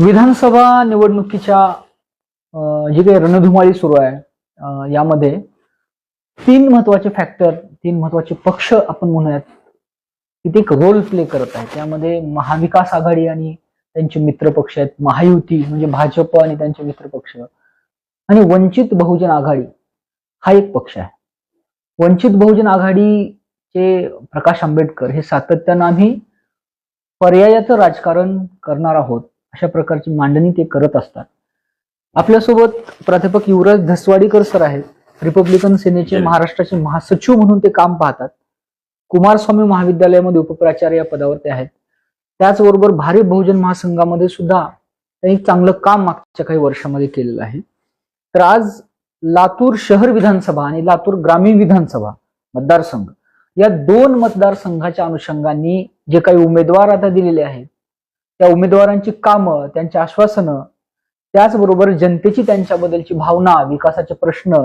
विधानसभा निवडणुकीच्या जी काही रणधुमाळी सुरू आहे यामध्ये तीन महत्त्वाचे फॅक्टर तीन महत्त्वाचे पक्ष आपण म्हणूयात की ते एक रोल प्ले करत आहेत. त्यामध्ये महाविकास आघाडी आणि त्यांचे मित्र पक्ष आहेत. महायुती म्हणजे भाजप आणि त्यांचे मित्र पक्ष. आणि वंचित बहुजन आघाडी हा एक पक्ष आहे. वंचित बहुजन आघाडीचे प्रकाश आंबेडकर हे सातत्यानं आम्ही पर्यायाचं राजकारण करणार आहोत. अशा प्रकारची मांडणी ते करत असतात. आपल्यासोबत प्राध्यापक युवराज धसवाडीकर सर आहेत. रिपब्लिकन सेनेचे. महाराष्ट्राचे महासचिव म्हणून ते काम पाहतात. कुमारस्वामी महाविद्यालयामध्ये उपप्राचार्य या पदावर ते आहेत. त्याचबरोबर भारी बहुजन महासंघामध्ये सुद्धा त्यांनी चांगलं काम मागच्या काही वर्षामध्ये केलेलं आहे. तर आज लातूर शहर विधानसभा आणि लातूर ग्रामीण विधानसभा मतदारसंघ या दोन मतदारसंघाच्या अनुषंगाने जे काही उमेदवार आता दिलेले आहेत त्या उमेदवारांची कामं त्यांची आश्वासनं त्याचबरोबर जनतेची त्यांच्याबद्दलची भावना विकासाचे प्रश्न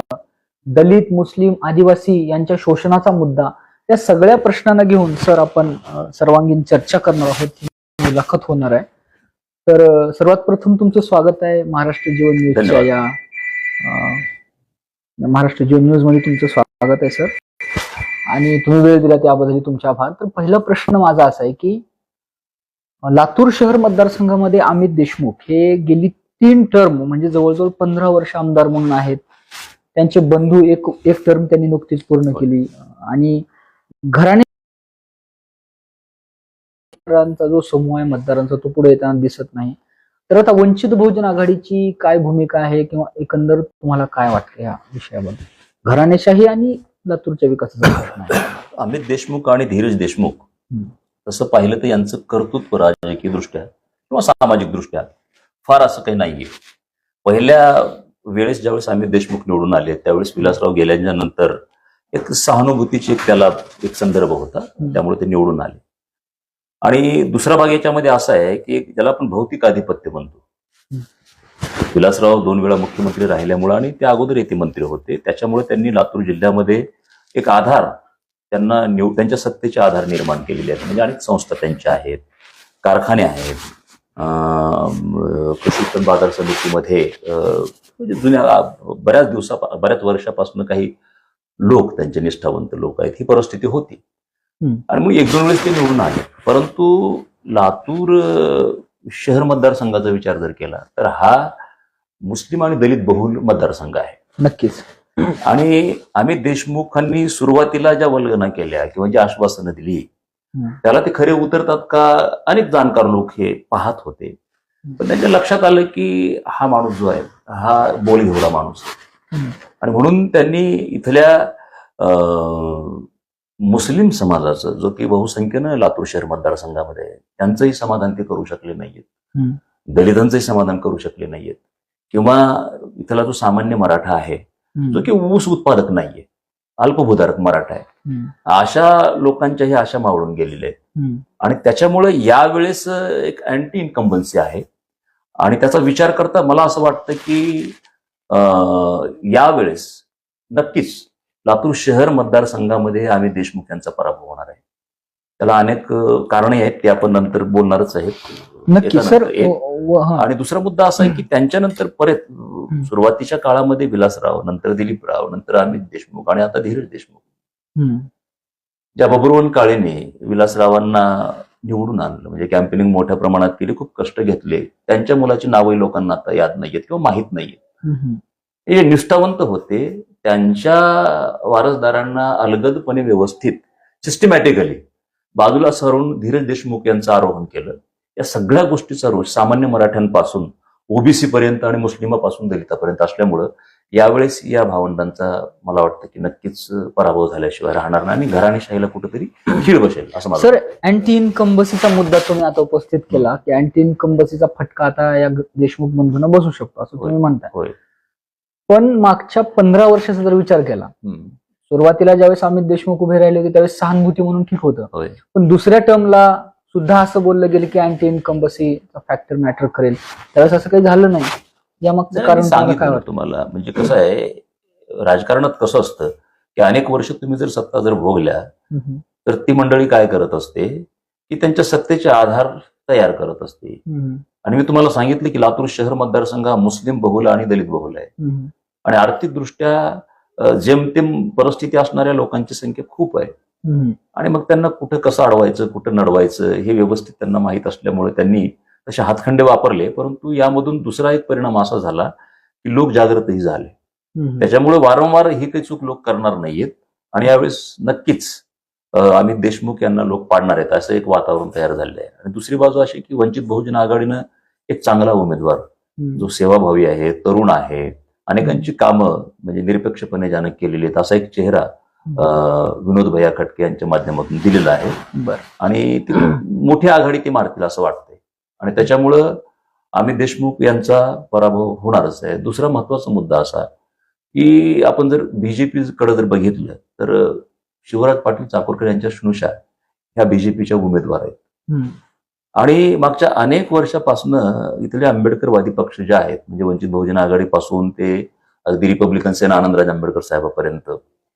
दलित मुस्लिम आदिवासी यांच्या शोषणाचा मुद्दा या सगळ्या प्रश्नांना घेऊन सर आपण सर्वांगीण चर्चा करणार आहोत. मुलाखत होणार आहे. तर सर्वात प्रथम तुमचं स्वागत आहे महाराष्ट्र जीवन न्यूजच्या. या महाराष्ट्र जीवन न्यूजमध्ये तुमचं स्वागत आहे सर. आणि तुम्ही वेळ दिला त्याबद्दल तुमचे आभार. तर पहिला प्रश्न माझा असा आहे की लातूर शहर मतदारसंघामध्ये अमित देशमुख हे गेली तीन टर्म म्हणजे जवळजवळ पंधरा वर्ष आमदार म्हणून आहेत. त्यांचे बंधू एक एक टर्म त्यांनी नुकतीच पूर्ण. केली. आणि घराणे जो समूह आहे मतदारांचा तो पुढे येताना दिसत नाही. तर आता वंचित बहुजन आघाडीची काय भूमिका आहे किंवा एकंदर तुम्हाला काय वाटतं या विषयाबद्दल? घराणेशाही आणि लातूरच्या विकासाचा प्रश्न आहे. अमित देशमुख आणि धीरज देशमुख. तसं पाहिलं तर यांचं कर्तृत्व राजकीय दृष्ट्या किंवा सामाजिक दृष्ट्या फार असं काही नाहीये. पहिल्या वेळेस ज्यावेळेस अमित देशमुख निवडून आले त्यावेळेस विलासराव गेल्याच्यानंतर एक सहानुभूतीची त्याला एक संदर्भ होता त्यामुळे ते निवडून आले. आणि दुसरा भाग याच्यामध्ये असा आहे की ज्याला आपण भौतिक आधिपत्य म्हणतो. विलासराव दोन वेळा मुख्यमंत्री राहिल्यामुळे आणि ते अगोदर येथे मंत्री होते त्याच्यामुळे त्यांनी लातूर जिल्ह्यामध्ये एक आधार त्यांना निव त्यांच्या सत्तेचे आधार निर्माण केलेले आहेत. म्हणजे अनेक संस्था त्यांच्या आहेत. कारखाने आहेत. कृषी उत्पन्न बाजार समितीमध्ये म्हणजे जुन्या बऱ्याच दिवसा बऱ्याच वर्षापासून काही लोक त्यांचे निष्ठावंत लोक आहेत. ही परिस्थिती होती. आणि मग एक दोन वेळेस ते निवडून आले. परंतु लातूर शहर मतदारसंघाचा विचार जर केला तर हा मुस्लिम आणि दलित बहुल मतदारसंघ आहे. नक्कीच. आणि अमित देशमुखांनी सुरुवातीला ज्या वल्गना केल्या किंवा जी आश्वासनं दिली. त्याला ते खरे उतरतात का अनेक जाणकार लोक हे पाहत होते पण त्यांच्या लक्षात आलं की हा माणूस जो आहे हा बोलघेवडा माणूस आहे. हम्म. आणि म्हणून त्यांनी इथल्या मुस्लिम समाजाचं जो की बहुसंख्येनं लातूर शहर मतदारसंघामध्ये त्यांचंही समाधान ते करू शकले नाहीयेत. दलितांचंही समाधान करू शकले नाहीयेत किंवा इथला जो सामान्य मराठा आहे जो की ऊस उत्पादक नाहीये. अल्पभूधारक मराठा आहे. अशा लोकांच्याही आशा मावळून गेलेल्या आहेत. आणि त्याच्यामुळे यावेळेस एक अँटी इन्कम्बन्सी आहे. आणि त्याचा विचार करता मला असं वाटतं की यावेळेस नक्कीच लातूर शहर मतदारसंघामध्ये अमित देशमुख यांचा पराभव होणार आहे. त्याला अनेक कारणे आहेत ते आपण नंतर बोलणारच आहेत. नक्की सर. आणि दुसरा मुद्दा असा आहे की त्यांच्यानंतर परत सुरुवातीच्या काळामध्ये विलासराव नंतर दिलीपराव नंतर अमित देशमुख आणि आता धीरज देशमुख. ज्या बबरवन काळेने विलासरावांना निवडून आणलं म्हणजे कॅम्पेनिंग मोठ्या प्रमाणात केली खूप कष्ट घेतले त्यांच्या मुलाची नावही लोकांना आता याद नाहीयेत किंवा माहीत नाहीयेत हम्म. हे निष्ठावंत होते त्यांच्या वारसदारांना अलगदपणे व्यवस्थित सिस्टमॅटिकली बाजूला सरून धीरज देशमुख यांचं आरोहण केलं या सगळ्या गोष्टीचा रोष सामान्य मराठ्यांपासून ओबीसी पर्यंत आणि मुस्लिमापासून दलितापर्यंत असल्यामुळं यावेळेस या भावंडांचा मला वाटतं की नक्कीच पराभव झाल्याशिवाय राहणार नाही आणि घराणेशाहीला कुठेतरी खीळ बसेल असं मला सर अँटी इन्कम्बसीचा मुद्दा तुम्ही आता उपस्थित केला की अँटी इन्कम्बसीचा फटका आता या देशमुख बंधूंना बसू शकतो असं तुम्ही म्हणताय. होय. पण मागच्या पंधरा वर्षाचा जर विचार केला. सुरुवातीला ज्यावेळेस अमित देशमुख उभे राहिले होते त्यावेळेस सहानुभूती म्हणून ठीक होतं. पण दुसऱ्या टर्मला सुद्धा असं बोललं गेलं की अँटी इन्कम्बसीचा फॅक्टर मॅटर करेल त्यावेळेस असं काही झालं नाही यामागचं कारण सांगितलं तुम्हाला म्हणजे कसं आहे राजकारणात कसं असतं की अनेक वर्ष तुम्ही जर सत्ता जर भोगल्या. तर ती मंडळी काय करत असते की त्यांच्या सत्तेचे आधार तयार करत असते. आणि मी तुम्हाला सांगितलं की लातूर शहर मतदारसंघ हा मुस्लिम बहुल आणि दलित बहुल आहे. आणि आर्थिकदृष्ट्या जेमतेम परिस्थिती असणाऱ्या लोकांची संख्या खूप आहे. आणि मग त्यांना कुठं कसं अडवायचं कुठं नडवायचं हे व्यवस्थित त्यांना माहीत असल्यामुळे त्यांनी तसे हातखंडे वापरले परंतु यामधून दुसरा एक परिणाम असा झाला की लोक जागृतही झाले. त्याच्यामुळे वारंवार ही काही चूक लोक करणार नाहीयेत आणि यावेळेस नक्कीच अमित देशमुख यांना लोक पाडणार आहेत असं एक वातावरण तयार झालेलं आहे आणि दुसरी बाजू अशी की वंचित बहुजन आघाडीनं एक चांगला उमेदवार. जो सेवाभावी आहे तरुण आहे अनेकांची कामं म्हणजे निरपेक्षपणे ज्यानं केलेली आहेत असा एक चेहरा विनोद भैया खटके यांच्या माध्यमातून दिलेला आहे. बर. आणि ती मोठी आघाडी ती मारतील असं वाटतंय. आणि त्याच्यामुळं अमित देशमुख यांचा पराभव होणारच आहे. दुसरा महत्त्वाचा मुद्दा असा की आपण जर बीजेपी कडे जर बघितलं तर शिवराज पाटील चाकूरकर यांच्या श्नुषा ह्या बीजेपीच्या उमेदवार आहेत. आणि मागच्या अनेक वर्षापासून इथले आंबेडकरवादी पक्ष जे आहेत म्हणजे वंचित बहुजन आघाडीपासून ते अगदी रिपब्लिकन सेना आनंदराज आंबेडकर साहेबापर्यंत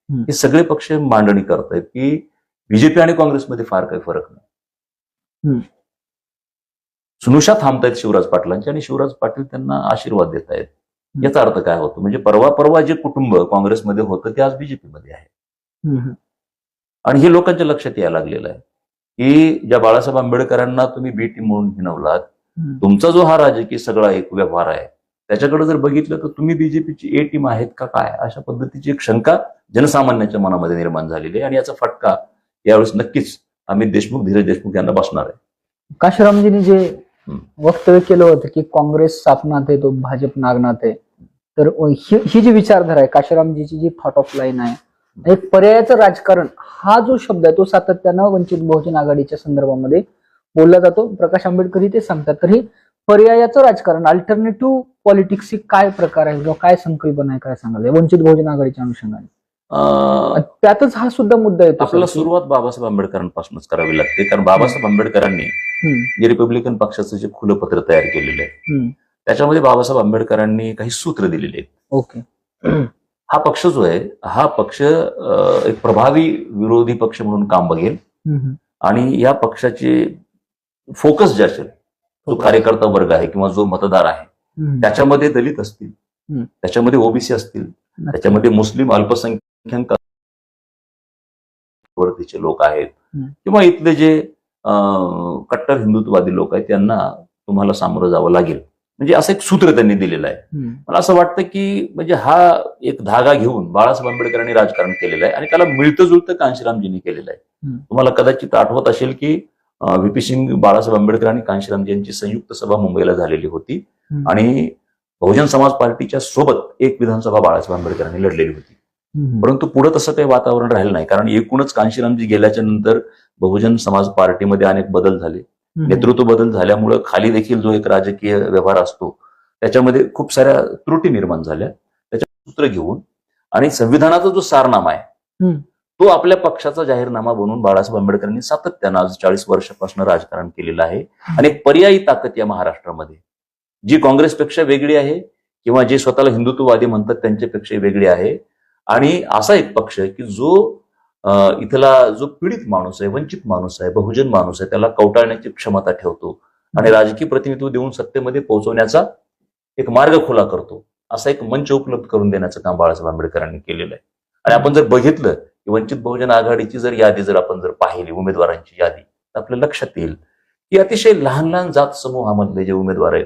हे सगळे पक्ष मांडणी करत आहेत की बीजेपी आणि काँग्रेसमध्ये फार काही फरक नाही. सुनुषा थांबतायत शिवराज पाटलांचे आणि शिवराज पाटील त्यांना आशीर्वाद देत आहेत याचा अर्थ काय होतो म्हणजे परवा परवा जे कुटुंब काँग्रेसमध्ये होतं ते आज बीजेपीमध्ये आहे. आणि हे लोकांच्या लक्षात यायला लागलेलं आहे की ज्या बाळासाहेब आंबेडकरांना तुम्ही बी टीम म्हणून हिनवलात हम्म. तुमचा जो हा राजकीय सगळा एक व्यवहार आहे त्याच्याकडे जर बघितलं तर तुम्ही बीजेपीची ए टीम आहेत का काय? अशा पद्धतीची एक शंका जनसामान्यांच्या मनामध्ये निर्माण झालेली आहे आणि याचा फटका यावेळेस नक्कीच अमित देशमुख धीरज देशमुख यांना बसणार आहे. काशीरामजींनी जे. वक्तव्य केलं होतं की काँग्रेस सापनात आहे तो भाजप नागनाथ आहे तर ही ही जी विचारधारा आहे काशीरामजीची जी थॉट ऑफ लाईन आहे एक पर्यायाचं राजकारण हा जो शब्द आहे तो सातत्यानं वंचित बहुजन आघाडीच्या संदर्भामध्ये बोलला जातो. प्रकाश आंबेडकर ते सांगतात. तर ही पर्यायाचं राजकारण अल्टरनेटिव्ह पॉलिटिक्स काय प्रकार आहे किंवा काय संकल्पना आहे काय सांगाल? वंचित बहुजन आघाडीच्या अनुषंगाने. त्यातच हा सुद्धा मुद्दा येतो. आपल्याला सर. सुरुवात बाबासाहेब आंबेडकरांपासूनच करावी लागते. कारण बाबासाहेब आंबेडकरांनी जे रिपब्लिकन पक्षाचं जे खुलं पत्र तयार केलेलं आहे त्याच्यामध्ये बाबासाहेब आंबेडकरांनी काही सूत्र दिलेले आहेत. ओके. हा पक्ष जो आहे हा पक्ष एक प्रभावी विरोधी पक्ष म्हणून काम बघेल. आणि या पक्षाचे फोकस जे असेल जो कार्यकर्ता वर्ग आहे किंवा जो मतदार आहे. त्याच्यामध्ये दलित असतील. त्याच्यामध्ये ओबीसी असतील त्याच्यामध्ये मुस्लिम अल्पसंख्याक वरतीचे लोक आहेत. किंवा इथले जे कट्टर हिंदुत्ववादी लोक आहेत त्यांना तुम्हाला सामोरं जावं लागेल म्हणजे असं एक सूत्र त्यांनी दिलेलं आहे. मला असं वाटतं की म्हणजे हा एक धागा घेऊन बाळासाहेब आंबेडकरांनी राजकारण केलेलं आहे आणि त्याला मिळतं जुळतं कांशीरामजींनी केलेलं आहे. तुम्हाला कदाचित आठवत असेल की व्हीपी सिंग बाळासाहेब आंबेडकर आणि कांशीरामजी यांची संयुक्त सभा मुंबईला झालेली होती. आणि बहुजन समाज पार्टीच्या सोबत एक विधानसभा बाळासाहेब आंबेडकरांनी लढलेली होती. परंतु पुढे तसं काही वातावरण राहिलं नाही. कारण एकूणच कांशीरामजी गेल्याच्यानंतर बहुजन समाज पार्टीमध्ये अनेक बदल झाले. नेतृत्व बदल झाल्यामुळं खाली देखील जो एक राजकीय व्यवहार असतो त्याच्यामध्ये खूप साऱ्या त्रुटी निर्माण झाल्या. त्याच्या सूत्र घेऊन आणि संविधानाचा जो सारनामा आहे. तो आपल्या पक्षाचा जाहीरनामा बनवून बाळासाहेब आंबेडकरांनी सातत्यानं आज चाळीस वर्षापासून राजकारण केलेलं आहे. आणि एक पर्यायी ताकद या महाराष्ट्रामध्ये जी काँग्रेसपेक्षा वेगळी आहे किंवा जे स्वतःला हिंदुत्ववादी म्हणतात त्यांच्यापेक्षा वेगळी आहे. आणि असा एक पक्ष की जो इथला जो पीडित माणूस आहे वंचित माणूस आहे बहुजन माणूस आहे त्याला कवटाळण्याची क्षमता ठेवतो आणि राजकीय प्रतिनिधित्व देऊन सत्तेमध्ये पोहोचवण्याचा एक मार्ग खुला करतो असा एक मंच उपलब्ध करून देण्याचं काम बाळासाहेब आंबेडकरांनी केलेलं आहे. आणि आपण जर बघितलं की वंचित बहुजन आघाडीची जर यादी जर आपण जर पाहिली उमेदवारांची यादी तर आपल्या लक्षात येईल की अतिशय लहान लहान जात समूहामधले जे उमेदवार आहेत.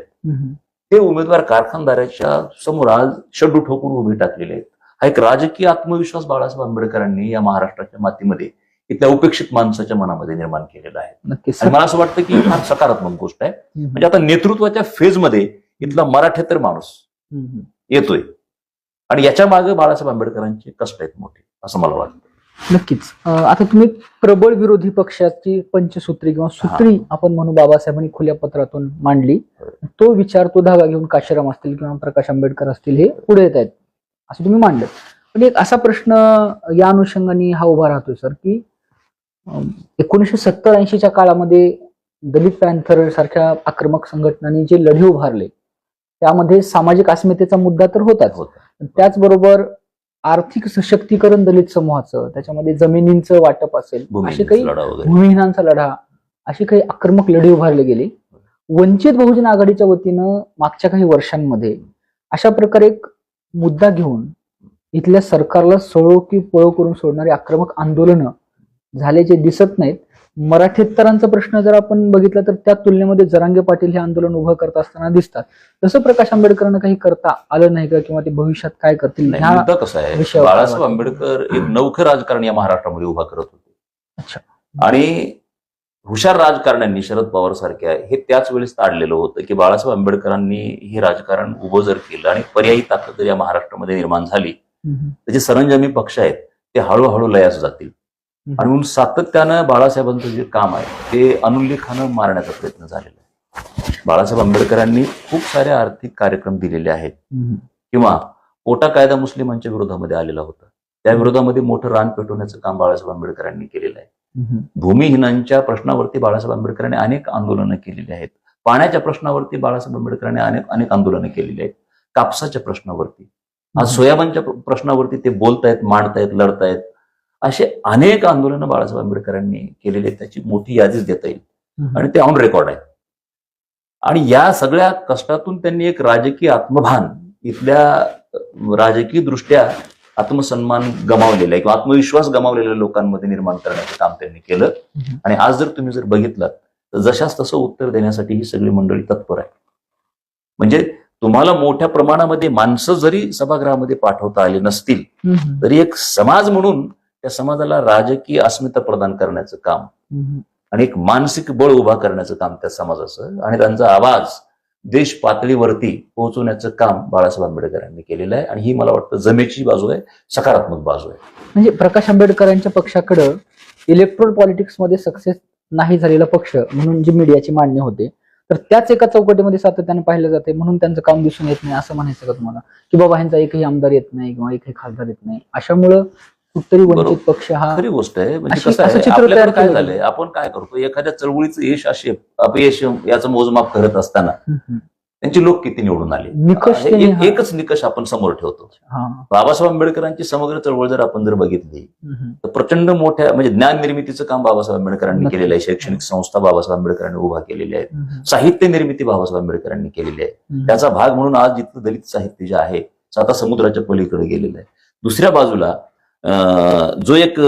ते उमेदवार कारखानदाराच्या समोर आज शड्डू ठोकून उभे टाकलेले आहेत. हा एक राजकीय आत्मविश्वास बाळासाहेब आंबेडकरांनी या महाराष्ट्राच्या मातीमध्ये इथल्या उपेक्षित माणसाच्या मनामध्ये निर्माण केलेला आहे. आणि मला असं वाटतं की फार सकारात्मक गोष्ट आहे. म्हणजे आता नेतृत्वाच्या फेजमध्ये इथला मराठेतर माणूस. येतोय. आणि याच्या मागे बाळासाहेब आंबेडकरांचे कष्ट आहेत मोठे असं मला वाटतं. नक्कीच. अं, आता तुम्ही प्रबळ विरोधी पक्षाची पंचसूत्री किंवा सूत्री आपण म्हणू बाबासाहेबांनी खुल्या पत्रातून मांडली. तो विचार तो धागा घेऊन काशीराम असतील किंवा प्रकाश आंबेडकर असतील हे पुढे येत आहेत असं तुम्ही मांडलं. पण एक असा प्रश्न या अनुषंगाने हा उभा राहतोय सर की एकोणीसशे सत्तर ऐंशीच्या काळामध्ये दलित पॅन्थर सारख्या आक्रमक संघटनांनी जे लढे उभारले त्यामध्ये सामाजिक अस्मितेचा मुद्दा तर होताच. होतं. त्याचबरोबर आर्थिक सशक्तीकरण दलित समूहाचं त्याच्यामध्ये जमिनींचं वाटप असेल असे काही भूमिहीनांचा लढा अशी काही आक्रमक लढे उभारले गेले. वंचित बहुजन आघाडीच्या वतीनं मागच्या काही वर्षांमध्ये अशा प्रकारे एक मुद्दा घेऊन इथल्या सरकारला सळो की पळो करून सोडणारी आक्रमक आंदोलनं झाल्याचे दिसत नाहीत. मराठेतरांचा प्रश्न जर आपण बघितला तर त्या तुलनेमध्ये जरांगे पाटील हे आंदोलन उभं करत असताना दिसतात. तसं प्रकाश आंबेडकरांना काही करता आलं नाही का किंवा ते भविष्यात काय करतील कसा आहे. बाळासाहेब आंबेडकर एक नवखं राजकारण या महाराष्ट्रामध्ये उभा करत होते. अच्छा. आणि हुशार राजकारण्यांनी शरद पवार सारख्या हे त्याच वेळेस ताडलेलं होतं की बाळासाहेब आंबेडकरांनी हे राजकारण उभं जर केलं आणि पर्यायी ताकद जर या महाराष्ट्रामध्ये निर्माण झाली त्याचे सरंजामी पक्ष आहेत ते हळूहळू लयास जातील. म्हणून सातत्यानं बाळासाहेबांचं जे काम आहे ते अनुल्लेखानं मारण्याचा प्रयत्न झालेला आहे. बाळासाहेब आंबेडकरांनी खूप सारे आर्थिक कार्यक्रम दिलेले आहेत. किंवा कोटा कायदा मुस्लिमांच्या विरोधामध्ये आलेला होता. त्या विरोधामध्ये मोठं रान पेटवण्याचं काम बाळासाहेब आंबेडकरांनी केलेलं आहे. भूमिहीनांच्या प्रश्नावरती बाळासाहेब आंबेडकरांनी अनेक आंदोलनं केलेली आहेत. पाण्याच्या प्रश्नावरती बाळासाहेब आंबेडकरांनी अनेक अनेक आंदोलनं केलेली आहेत. कापसाच्या प्रश्नावरती. आज सोयाबीनच्या प्र- प्रश्नावरती ते बोलतायत मांडतायत लढतायत. असे अनेक आंदोलनं बाळासाहेब आंबेडकरांनी केलेली त्याची मोठी यादीच देता येईल. आणि ते ऑन रेकॉर्ड आहे आणि या सगळ्या कष्टातून त्यांनी एक राजकीय आत्मभान इथल्या राजकीय दृष्ट्या आत्मसन्मान गमावलेला आहे किंवा आत्मविश्वास गमावलेल्या लोकांमध्ये निर्माण करण्याचं काम त्यांनी केलं. आणि आज जर तुम्ही जर बघितलं तर जशास तसं उत्तर देण्यासाठी ही सगळी मंडळी तत्पर आहे म्हणजे तुम्हाला मोठ्या प्रमाणामध्ये माणसं जरी सभागृहामध्ये पाठवता आली नसतील तरी एक समाज म्हणून त्या समाजाला राजकीय अस्मिता प्रदान करण्याचं काम. आणि एक मानसिक बळ उभा करण्याचं काम त्या समाजाचं आणि त्यांचा आवाज देश पातळीवरती पोहोचवण्याचं काम बाळासाहेब आंबेडकरांनी केलेलं आहे. आणि ही मला वाटतं जमेची बाजू आहे सकारात्मक बाजू आहे. म्हणजे प्रकाश आंबेडकरांच्या पक्षाकडं इलेक्ट्रोल पॉलिटिक्समध्ये सक्सेस नाही झालेला पक्ष म्हणून जी मीडियाची मान्य होते तर त्याच एका चौकटीमध्ये सातत्याने पाहिलं जाते म्हणून त्यांचं काम दिसून येत नाही असं म्हणायचं का तुम्हाला? की बाबा ह्यांचा एकही आमदार येत नाही किंवा एकही खासदार येत नाही. अशामुळं कुठतरी वंचित. पक्ष हा खरी गोष्ट आहे म्हणजे कसं आहे आपल्याकडे काय झालंय आपण काय करतो एखाद्या चळवळीचं यश असे अपयश याचं मोजमाप करत असताना. त्यांची लोक किती निवडून आले निकष एकच निकष आपण समोर ठेवतो. बाबासाहेब आंबेडकरांची समग्र चळवळ जर आपण जर बघितली. तर प्रचंड मोठ्या म्हणजे ज्ञान निर्मितीचं काम बाबासाहेब आंबेडकरांनी. केलेलं आहे शैक्षणिक संस्था बाबासाहेब आंबेडकरांनी उभा केलेल्या आहेत साहित्य निर्मिती बाबासाहेब आंबेडकरांनी केलेली आहे. त्याचा भाग म्हणून आज जिथं दलित साहित्य जे आहे आता समुद्राच्या पलीकडे गेलेलं आहे दुसऱ्या बाजूला जो एक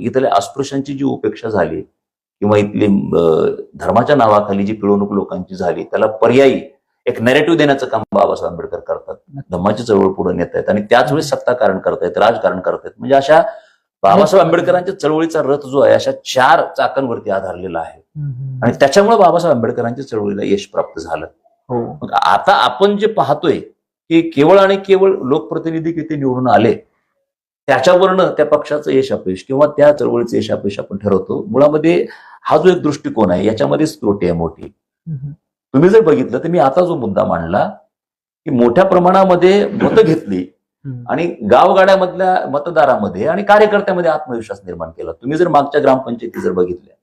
इथल्या अस्पृश्यांची जी उपेक्षा झाली किंवा इथली धर्माच्या नावाखाली जी पिळवणूक लोकांची झाली त्याला पर्यायी एक नॅरेटिव्ह देण्याचं काम बाबासाहेब आंबेडकर करतात. धम्माची चळवळ पुढे नेत आहेत आणि त्याच वेळेस सत्ताकारण करतायत राजकारण करतायत म्हणजे अशा बाबासाहेब आंबेडकरांच्या चळवळीचा रथ जो आहे अशा चार चाकांवरती आधारलेला आहे. आणि त्याच्यामुळे बाबासाहेब आंबेडकरांच्या चळवळीला यश प्राप्त झालं. हो. मग आता आपण जे पाहतोय की केवळ आणि केवळ लोकप्रतिनिधी किती निवडून आले त्याच्यावरनं त्या पक्षाचं यश अपयश किंवा त्या चळवळीचं यश अपयश आपण ठरवतो मुळामध्ये हा जो एक दृष्टिकोन आहे याच्यामध्येच त्रुटी आहे मोठी तुम्ही जर बघितलं तर मी आता जो मुद्दा मांडला की मोठ्या प्रमाणामध्ये मतं घेतली. आणि गावगाड्यामधल्या मतदारामध्ये आणि कार्यकर्त्यामध्ये आत्मविश्वास निर्माण केला तुम्ही जर मागच्या ग्रामपंचायती जर बघितल्या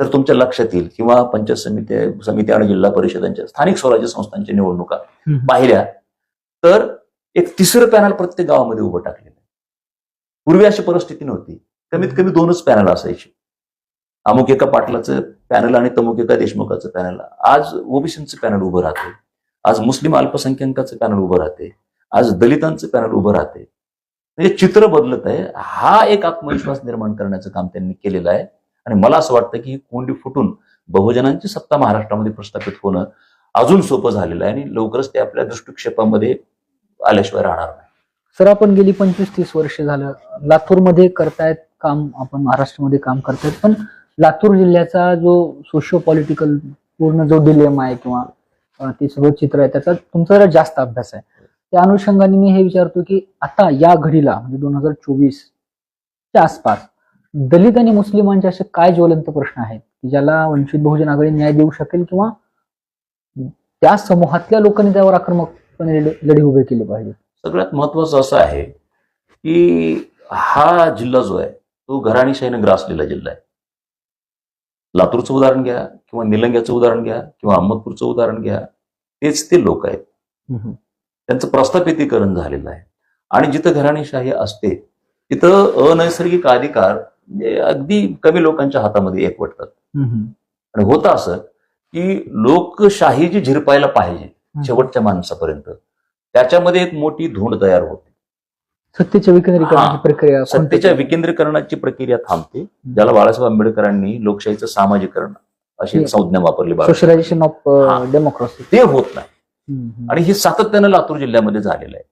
तर तुमच्या लक्षात येईल किंवा पंचायत समिती समिती आणि जिल्हा परिषदांच्या स्थानिक स्वराज्य संस्थांच्या निवडणुका. पाहिल्या तर एक तिसरं पॅनल प्रत्येक गावामध्ये उभं टाकलेलं आहे. पूर्वी अशी परिस्थिती नव्हती. कमीत कमी दोनच पॅनल असायचे. अमुक एका पाटलाचं पॅनल आणि तमुक एका देशमुखाचं पॅनल. आज ओबीसीचं पॅनल उभं राहते. आज मुस्लिम अल्पसंख्याकाचं पॅनल उभं राहते. आज दलितांचं पॅनल उभं राहते. म्हणजे चित्र बदलत आहे. हा एक आत्मविश्वास निर्माण करण्याचं काम त्यांनी केलेलं आहे. आणि मला असं वाटतं की ही कोंडी फुटून बहुजनांची सत्ता महाराष्ट्रामध्ये प्रस्थापित होणं अजून सोपं झालेलं आहे आणि लवकरच ते आपल्या दृष्टिक्षेपामध्ये आल्याशिवाय राहणार नाही. सर आपण गेली पंचवीस तीस वर्ष झालं लातूरमध्ये करतायत काम आपण महाराष्ट्रामध्ये काम करतायत पण लातूर जिल्ह्याचा जो सोशिओ पॉलिटिकल पूर्ण जो डिलेम आहे किंवा ते सगळं चित्र आहे त्याचा तुमचा जरा जास्त अभ्यास आहे. त्या अनुषंगाने मी हे विचारतो की आता या घडीला म्हणजे दोन हजार चोवीसच्या आसपास दलित आणि मुस्लिमांचे असे काय ज्वलंत प्रश्न आहेत की ज्याला वंचित बहुजन आघाडी न्याय देऊ शकेल किंवा त्या समूहातल्या लोकांनी त्यावर आक्रमकपणे लढे- लढे उभे केले पाहिजे? सगळ्यात महत्वाचं असं आहे की हा जिल्हा जो आहे तो घराणीशाहीनं ग्रासलेला जिल्हा आहे. लातूरचं उदाहरण घ्या किंवा निलंग्याचं उदाहरण घ्या किंवा अहमदपूरचं उदाहरण घ्या तेच ते लोक आहेत. त्यांचं प्रस्थापितीकरण झालेलं आहे. आणि जिथं घराणीशाही असते तिथं अनैसर्गिक अधिकार म्हणजे अगदी कमी लोकांच्या हातामध्ये एकवटतात. आणि होतं असं की लोकशाही जी झिरपायला पाहिजे शेवटच्या माणसापर्यंत त्याच्यामध्ये एक मोठी धुंड तयार होते. सत्तेच्या विकेंद्रीकरणाची. प्रक्रिया सत्तेच्या विकेंद्रीकरणाची प्रक्रिया थांबते. ज्याला बाळासाहेब आंबेडकरांनी लोकशाहीचं सामाजिकरण अशी संज्ञा वापरली सोशलायझेशन ऑफ. डेमोक्रेसी ते होत नाही. आणि हे सातत्यानं लातूर जिल्ह्यामध्ये झालेलं आहे.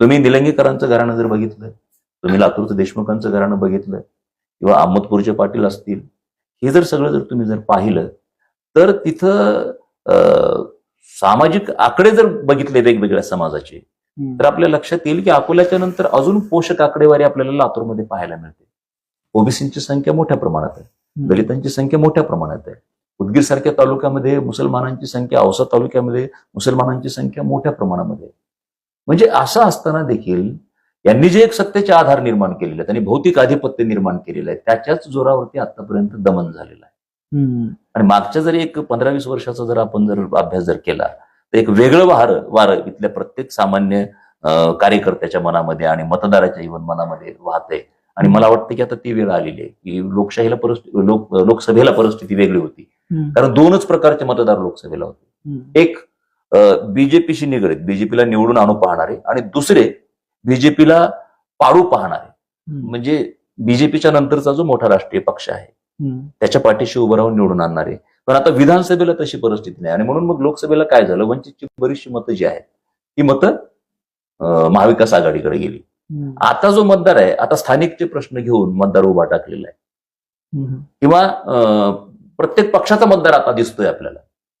तुम्ही निलंगेकरांचं घराणं जर बघितलं तुम्ही लातूरचं देशमुखांचं घराणं बघितलं किंवा अहमदपूरचे पाटील असतील हे जर सगळं जर तुम्ही जर पाहिलं तर तिथं सामाजिक आकडे जर बघितले वेगवेगळ्या समाजाचे तर आपल्या लक्षात येईल की अकोल्याच्या नंतर अजून पोषक आकडेवारी आपल्याला लातूरमध्ये पाहायला मिळते. ओबीसींची संख्या मोठ्या प्रमाणात आहे. दलितांची संख्या मोठ्या प्रमाणात आहे. उदगीर सारख्या तालुक्यामध्ये मुसलमानांची संख्या औसा तालुक्यामध्ये मुसलमानांची संख्या मोठ्या प्रमाणामध्ये. म्हणजे असं असताना देखील यांनी जे एक सत्तेचे आधार निर्माण केलेले आहेत आणि भौतिक आधिपत्य निर्माण केलेलं आहे त्याच्याच जोरावरती आतापर्यंत दमन झालेलं आहे. आणि मागच्या जरी एक पंधरा वीस वर्षाचा जर आपण जर अभ्यास जर केला तर एक वेगळं वार वारं इथल्या प्रत्येक सामान्य कार्यकर्त्याच्या मनामध्ये आणि मतदाराच्या इव्हन मनामध्ये वाहतंय. आणि मला वाटतं की आता ती वेळ आलेली आहे की लोकशाहीला परिस्थिती लोक लोकसभेला परिस्थिती वेगळी होती. कारण दोनच प्रकारचे मतदार लोकसभेला होते. एक बीजेपीशी निगडीत बीजेपीला निवडून आणू पाहणारे आणि दुसरे बीजेपीला पाडू पाहणारे. म्हणजे बीजेपीच्या नंतरचा जो मोठा राष्ट्रीय पक्ष आहे त्याच्या पाठीशी उभं राहून निवडून आणणारे. पण आता विधानसभेला तशी परिस्थिती नाही. आणि म्हणून मग लोकसभेला काय झालं? वंचितची बरीचशी मतं जी आहेत ती मतं महाविकास आघाडीकडे गेली. आता जो मतदार आहे आता स्थानिकचे प्रश्न घेऊन मतदार उभा टाकलेला आहे. किंवा प्रत्येक पक्षाचा मतदार आता दिसतोय आपल्याला.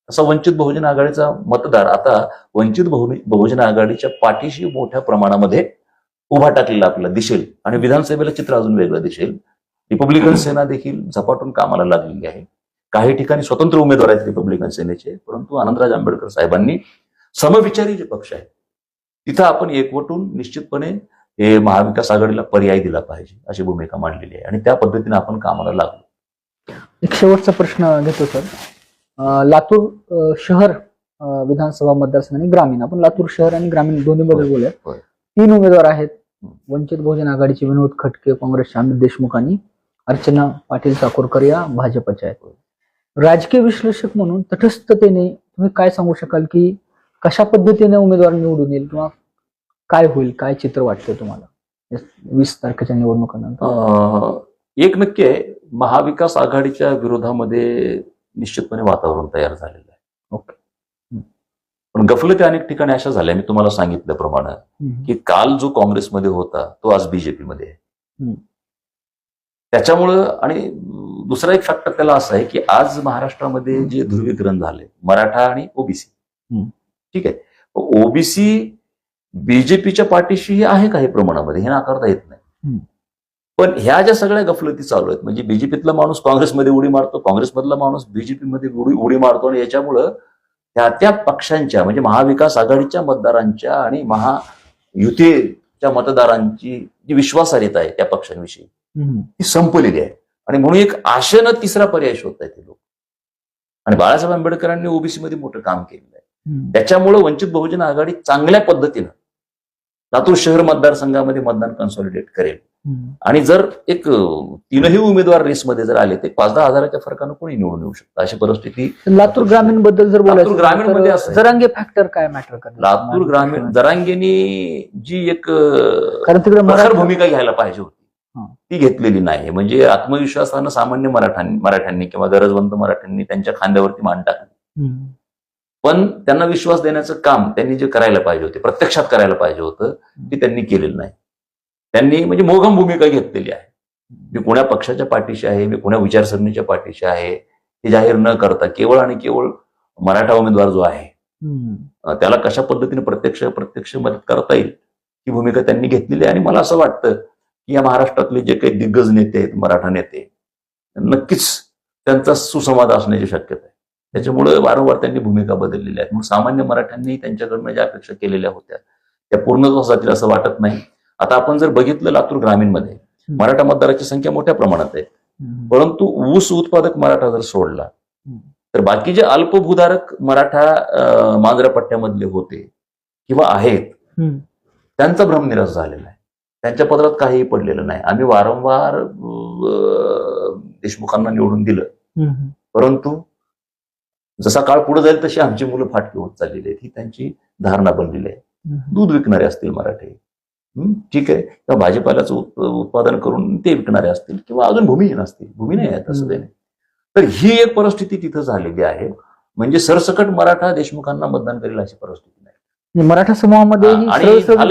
असा वंचित बहुजन आघाडीचा मतदार आता वंचित बहु- बहुजन आघाडीच्या पाठीशी मोठ्या प्रमाणामध्ये उभा टाकलेला आपल्याला दिसेल. आणि विधानसभेला चित्र अजून वेगळं दिसेल. रिपब्लिकन सेना देखील झपाटून कामाला लागलेली आहे. काही ठिकाणी स्वतंत्र उमेदवार आहेत रिपब्लिकन सेनेचे परंतु आनंदराज आंबेडकर साहेबांनी समविचारी जे पक्ष आहेत तिथं आपण एकवटून निश्चितपणे हे महाविकास आघाडीला पर्याय दिला पाहिजे अशी भूमिका मांडलेली आहे. आणि त्या पद्धतीने आपण कामाला लागलो. एक शेवटचा प्रश्न घेतो सर. लातूर शहर विधानसभा मतदारसंघ आणि ग्रामीण. आपण लातूर शहर आणि ग्रामीण दोन्ही बद्दल बोलूया. तीन उमेदवार आहेत. वंचित बहुजन आघाडीचे विनोद खटके काँग्रेसचे अमित देशमुख आणि अर्चना पाटील चाकूरकर या भाजपच्या आहेत. राजकीय विश्लेषक म्हणून तटस्थतेने तुम्ही काय सांगू शकाल की कशा पद्धतीने उमेदवार निवडून येईल किंवा काय होईल काय चित्र वाटतंय तुम्हाला? वीस तारखेच्या निवडणुकानंतर. अं, एक नक्की आहे महाविकास आघाडीच्या विरोधामध्ये निश्चितपणे वातावरण तयार झालेलं आहे. ओके. पण गफलती अनेक ठिकाणी अशा झाल्या मी तुम्हाला सांगितल्याप्रमाणे. की काल जो काँग्रेसमध्ये होता तो आज बीजेपीमध्ये आहे. त्याच्यामुळं आणि दुसरा एक फॅक्टर त्याला असा आहे की आज महाराष्ट्रामध्ये जे ध्रुवीकरण झाले मराठा आणि ओबीसी. ठीक आहे ओबीसी बीजेपीच्या पाठीशी आहे काही प्रमाणामध्ये हे नाकारता येत नाही. पण ह्या ज्या सगळ्या गफलती चालू आहेत म्हणजे बीजेपीतला माणूस काँग्रेसमध्ये उडी मारतो काँग्रेसमधला माणूस बीजेपीमध्ये उडी उडी मारतो आणि याच्यामुळं त्या त्या पक्षांच्या म्हणजे महाविकास आघाडीच्या मतदारांच्या आणि महायुतीच्या मतदारांची जी विश्वासार्हता आहे त्या पक्षांविषयी. ती संपलेली आहे आणि म्हणून एक आशेनं तिसरा पर्याय शोधत आहेत हे लोक आणि बाळासाहेब आंबेडकरांनी ओबीसी मध्ये मोठं काम केलेलं आहे. त्याच्यामुळं वंचित बहुजन आघाडी चांगल्या पद्धतीनं लातूर शहर मतदारसंघामध्ये मतदान कन्सॉलिडेट करेल. आणि जर एक तीनही उमेदवार रेसमध्ये जर आले ते पाच दहा हजाराच्या फरकानं कोणी निवडून येऊ शकतं अशी परिस्थिती लातूर ग्रामीणबद्दल जर लातूर ग्रामीणमध्ये असं आहे. जरांगे फॅक्टर काय मॅटर करणार लातूर ग्रामीण दरांगेनी जी एक भूमिका घ्यायला पाहिजे होती. ती घेतलेली नाही म्हणजे आत्मविश्वासानं सामान्य मराठ्यांनी मराठ्यांनी किंवा गरजवंत मराठ्यांनी त्यांच्या खांद्यावरती मान टाकली. पण त्यांना विश्वास देण्याचं काम त्यांनी जे करायला पाहिजे होते प्रत्यक्षात करायला पाहिजे होतं ते त्यांनी केलेलं नाही. त्यांनी म्हणजे मोघम भूमिका घेतलेली आहे. मी कोण्या पक्षाच्या पाठीशी आहे मी कोण्या विचारसरणीच्या पाठीशी आहे हे जाहीर न करता केवळ आणि केवळ मराठा उमेदवार जो आहे त्याला कशा पद्धतीने प्रत्यक्ष प्रत्यक्ष मदत करता येईल ही भूमिका त्यांनी घेतलेली आहे. आणि मला असं वाटतं या महाराष्ट्रातले जे काही दिग्गज नेते आहेत मराठा नेते नक्कीच त्यांचा सुसंवाद असण्याची शक्यता आहे त्याच्यामुळे वारंवार त्यांनी भूमिका बदललेल्या आहेत मग सामान्य मराठ्यांनी त्यांच्याकडनं ज्या अपेक्षा केलेल्या होत्या त्या पूर्ण जातील असं वाटत नाही आता आपण जर बघितलं लातूर ग्रामीणमध्ये मराठा मतदाराची संख्या मोठ्या प्रमाणात आहे. परंतु ऊस उत्पादक मराठा जर सोडला. तर बाकी जे अल्पभूधारक मराठा मांजरा पट्ट्यामधले होते किंवा आहेत. त्यांचा भ्रमनिराश झालेला आहे त्यांच्या पदरात काहीही पडलेलं नाही. आम्ही वारंवार देशमुखांना निवडून दिलं. परंतु जसा काळ पुढे जाईल तशी आमची मुलं फाटकी होत चाललेली आहेत. ही त्यांची धारणा बनलेली आहे. दूध विकणारे असतील मराठे. ठीक आहे. किंवा भाजीपाल्याचं उत- उत्पादन करून ते विकणारे असतील किंवा अजून भूमिहीन असतील भूमी नाही आहेत असं तर ही एक परिस्थिती तिथं झालेली आहे. म्हणजे सरसकट मराठा देशमुखांना मतदान करेल अशी परिस्थिती नाही. म्हणजे मराठा समूहामध्ये आणि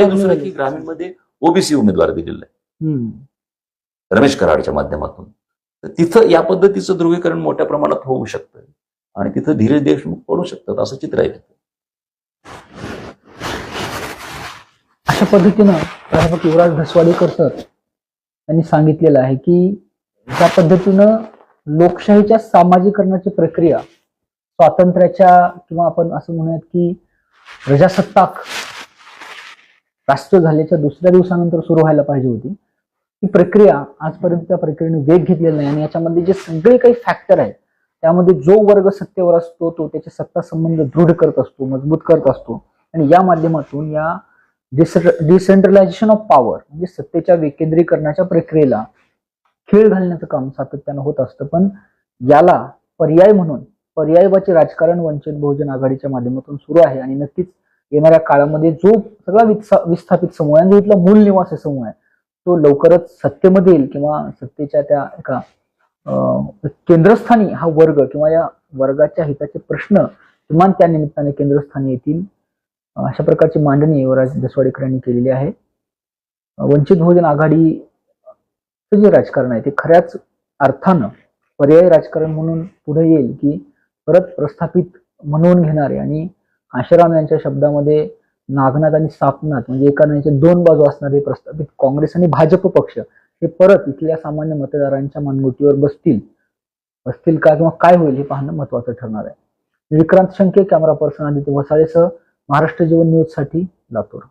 दुसरं. की ग्रामीणमध्ये ओबीसी उमेदवार दिलेला आहे. रमेश कराडच्या माध्यमातून तर तिथं या पद्धतीचं ध्रुवीकरण मोठ्या प्रमाणात होऊ शकतं आणि तिथं धीरज देशमुख पडू शकतात असं चित्र आहे तिथं. अशा पद्धतीनं प्राध्यापक युवराज धसवाडीकर सर यांनी सांगितलेलं आहे की ज्या पद्धतीनं लोकशाहीच्या सामाजिकरणाची प्रक्रिया स्वातंत्र्याच्या किंवा आपण असं म्हणूयात की प्रजासत्ताक राष्ट्र झाल्याच्या दुसऱ्या दिवसानंतर सुरू व्हायला पाहिजे होती. ही प्रक्रिया आजपर्यंत त्या प्रक्रियेने वेग घेतलेला नाही आणि याच्यामध्ये जे सगळे काही फॅक्टर आहेत त्यामध्ये जो वर्ग सत्तेवर असतो तो त्याचे सत्ता संबंध दृढ करत असतो मजबूत करत असतो. आणि या माध्यमातून या डिसेंट्रलायझेशन ऑफ पॉवर म्हणजे सत्तेच्या विकेंद्रीकरणाच्या प्रक्रियेला खेळ घालण्याचं काम सातत्यानं होत असतं. पण याला पर्याय म्हणून पर्यायवाचे राजकारण वंचित बहुजन आघाडीच्या माध्यमातून सुरू आहे आणि नक्कीच येणाऱ्या काळामध्ये जो सगळा विस्थापित समूह आहे आणि जो इथला मूल निवासी समूह आहे तो लवकरच सत्तेमध्ये येईल किंवा सत्तेच्या त्या एका केंद्रस्थानी हा वर्ग किंवा या वर्गाच्या हिताचे प्रश्न किमान त्या निमित्ताने केंद्रस्थानी येतील. अशा प्रकारची मांडणी युवराज दसवाडीकर यांनी केलेली आहे. वंचित बहुजन आघाडीचं जे राजकारण आहे ते खऱ्याच अर्थानं पर्यायी राजकारण म्हणून पुढे येईल की परत प्रस्थापित म्हणून घेणारे आणि आशाराम यांच्या शब्दामध्ये नागनाथ आणि सापनाथ म्हणजे एका नाण्याच्या दोन बाजू असणारे प्रस्थापित काँग्रेस आणि भाजप पक्ष हे परत इथल्या सामान्य मतदारांच्या मनगुटीवर बसतील. बसतील का किंवा काय होईल हे पाहणं महत्वाचं ठरणार आहे. विक्रांत शंके कॅमेरा पर्सन आदित्य वसाळेसह महाराष्ट्र जीवन न्यूजसाठी लातूर.